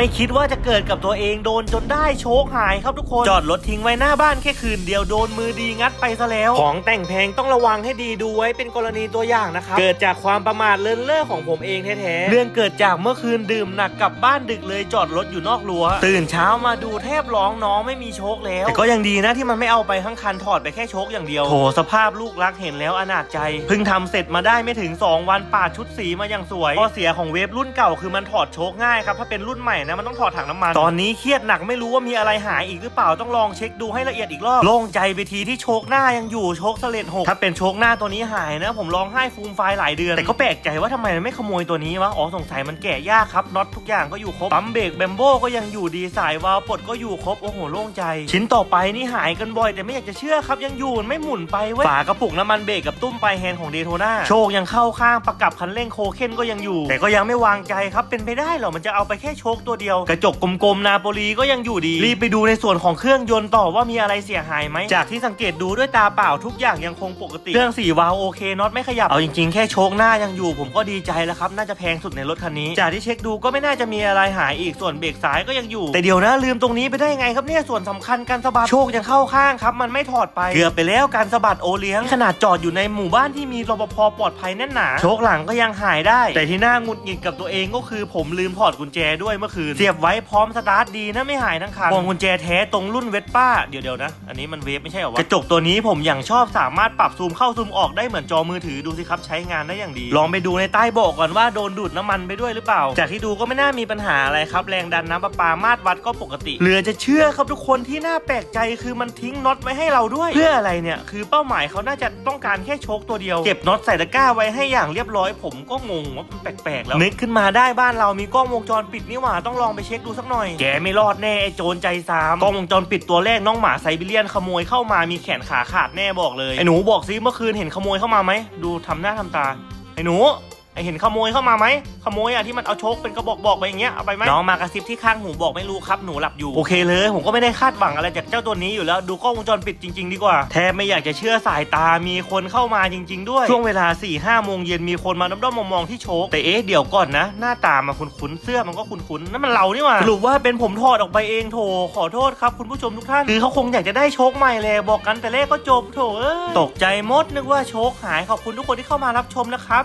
ไม่คิดว่าจะเกิดกับตัวเองโดนจนได้โชคหายครับทุกคน จอดรถทิ้งไว้หน้าบ้านแค่คืนเดียวโดนมือดีงัดไปซะแล้ว ของแต่งแพงต้องระวังให้ดีดูไว้เป็นกรณีตัวอย่างนะครับเกิดจากความประมาทเลินเล่อของผมเองแท้ๆเรื่องเกิดจากเมื่อคืนดื่มหนักกลับบ้านดึกเลยจอดรถอยู่นอกรั้วตื่นเช้ามาดูแทบร้องน้องไม่มีโชคแล้ว แต่ก็ยังดีนะที่มันไม่เอาไปทั้งคันถอดไปแค่โชคอย่างเดียวโถสภาพลูกรักเห็นแล้วอนาจใจเพิ่งทำเสร็จมาได้ไม่ถึง 2 วันปาดชุดสีมาอย่างสวยข้อเสียของเวฟรุ่นเก่าคือมันถอดโชคง่ายครับถ้าเป็นรุ่นใหม่นะมันต้องถอดถังน้ำมัน ตอนนี้เครียดหนักไม่รู้ว่ามีอะไรหายอีกหรือเปล่าต้องลองเช็คดูให้ละเอียดอีกรอบโล่งใจไปทีที่โชคหน้ายังอยู่โชคสเลดหกถ้าเป็นโชคหน้าตัวนี้หายนะ ผมร้องไห้ฟูมไฟายหลายเดือน แต่ก็แปลกใจว่าทำไมมันไม่ขโมยตัวนี้วะอ๋อสงสัยมันแกะยากครับน็อตทุกอย่างก็อยู่ครบปั๊มเบรกแบมโบก็ยังอยู่ดีสายวาล์วปลดก็อยู่ครบโอ้โหโล่งใจ ชิ้นต่อไปนี่หายกันบ่อยแต่ไม่อยากจะเชื่อครับยังอยู่มันไม่หมุนไปเว้ยฝากระปุกน้ำมันเบรกกับตุ้มปลายแฮนด์ของเดโทนาโชคยังเข้าข้างประกับคันเร่งโคเคนก็ยังอยู่ แต่ก็ยังไม่วางใจครับเป็นไปได้เหรอมันจะเอาไปแค่โชคตัวเดียว กระจกกลมๆนาโปลีก็ยังอยู่ดี รีบไปดูในส่วนของเครื่องยนต์ต่อว่ามีอะไรเสียหายไหม จากที่สังเกตดูด้วยตาเปล่าทุกอย่างยังคงปกติ เครื่องสี่วาล์วโอเคน็อตไม่ขยับ เอาจริงๆ แค่โชคหน้ายังอยู่ผมก็ดีใจแล้วครับ น่าจะแพงสุดในรถคันนี้ จากที่เช็คดูก็ไม่น่าจะมีอะไรหายอีกส่วนเบรกซ้ายก็ยังอยู่ แต่เดี๋ยวนะลืมตรงนี้ไปได้ไงครับเนี่ยส่วนสำคัญการสะบัดโชคยังเข้าข้างครับมันไม่ถอดไปเกือบไปแล้วการสะบัดโอเลี้ยงขนาดจอดอยู่ในหมู่บ้านที่มีรปภปลอดภัยแน่นหนาโชคหลังก็ยังหายได้ แต่ที่น่าหงุดหงิดกับตัวเองก็คือผมลืมถอดกุญแจด้วยเมื่อคืนเสียบไว้พร้อมสตาร์ทดีนะไม่หายทั้งคันพวงกุญแจแท้ตรงรุ่นเวสป้าเดี๋ยวเดี๋ยวนะ อันนี้มันเวฟไม่ใช่เหรอวะกระจกตัวนี้ผมอย่างชอบสามารถปรับซูมเข้าซูมออกได้เหมือนจอมือถือดูสิครับใช้งานได้อย่างดี ลองไปดูในใต้เบอกก่อนว่าโดนดูดน้ำมันไปด้วยหรือเปล่า จากที่ดูก็ไม่น่ามีปัญหาอะไรครับ แรงดันน้ำประปามาตรวัดก็ปกติ เหลือจะเชื่อครับทุกคนที่น่าแปลกใจคือมันทิ้งน็อตไว้ให้เราด้วย เพื่ออะไรเนี่ยคือเป้าหมายเขาน่าจะต้องการแค่โชคตัวเดียวเก็บน็อตใส่ตะกร้าไว้ให้อย่างเรียบร้อย ผมก็งงว่ามันแปลกๆแล้วนึกขึ้นมาได้บ้านเรามีกล้องวงจรปิดนี่หว่าต้องลองไปเช็คดูสักหน่อย แกไม่รอดแน่ไอ้โจรใจซามกล้องวงจรปิดตัวแรกน้องหมาไซบีเรียนขโมยเข้ามามีแขนขาขาดแน่บอกเลยไอ้หนูบอกซิเมื่อคืนเห็นขโมยเข้ามาไหมดูทำหน้าทำตาไอ้หนู เห็นขโมยเข้ามาไหมขโมยอะที่มันเอาโชคเป็นกระบอกบอกไปอย่างเงี้ยเอาไปไหมน้องมากระซิบที่ข้างหูบอกไม่รู้ครับหนูหลับอยู่โอเคเลย ผมก็ไม่ได้คาดหวังอะไรจากเจ้าตัวนี้อยู่แล้วดูกล้องวงจรปิดจริง ๆ ดีกว่าแทบไม่อยากจะเชื่อสายตามีคนเข้ามาจริง ๆ ด้วยช่วงเวลา4ี่ห้าโมงเย็นมีคนมาด้อมๆมองๆที่โชคแต่เอ๊ะเดี๋ยวก่อนนะ หน้าตามาคุ้นๆเสื้อมันก็คุ้นๆนั่นมันเรานี่หว่าสรุปว่าเป็นผมถอดออกไปเองโถขอโทษครับคุณผู้ชมทุกท่านคือเขาคงอยากจะได้โชคใหม่แหละบอกกันแต่แรกก็จบโถเอ้ยตกใจหมดนึกว่าโชคหายขอบคุณทุกคนที่เข้ามารับชมนะครับ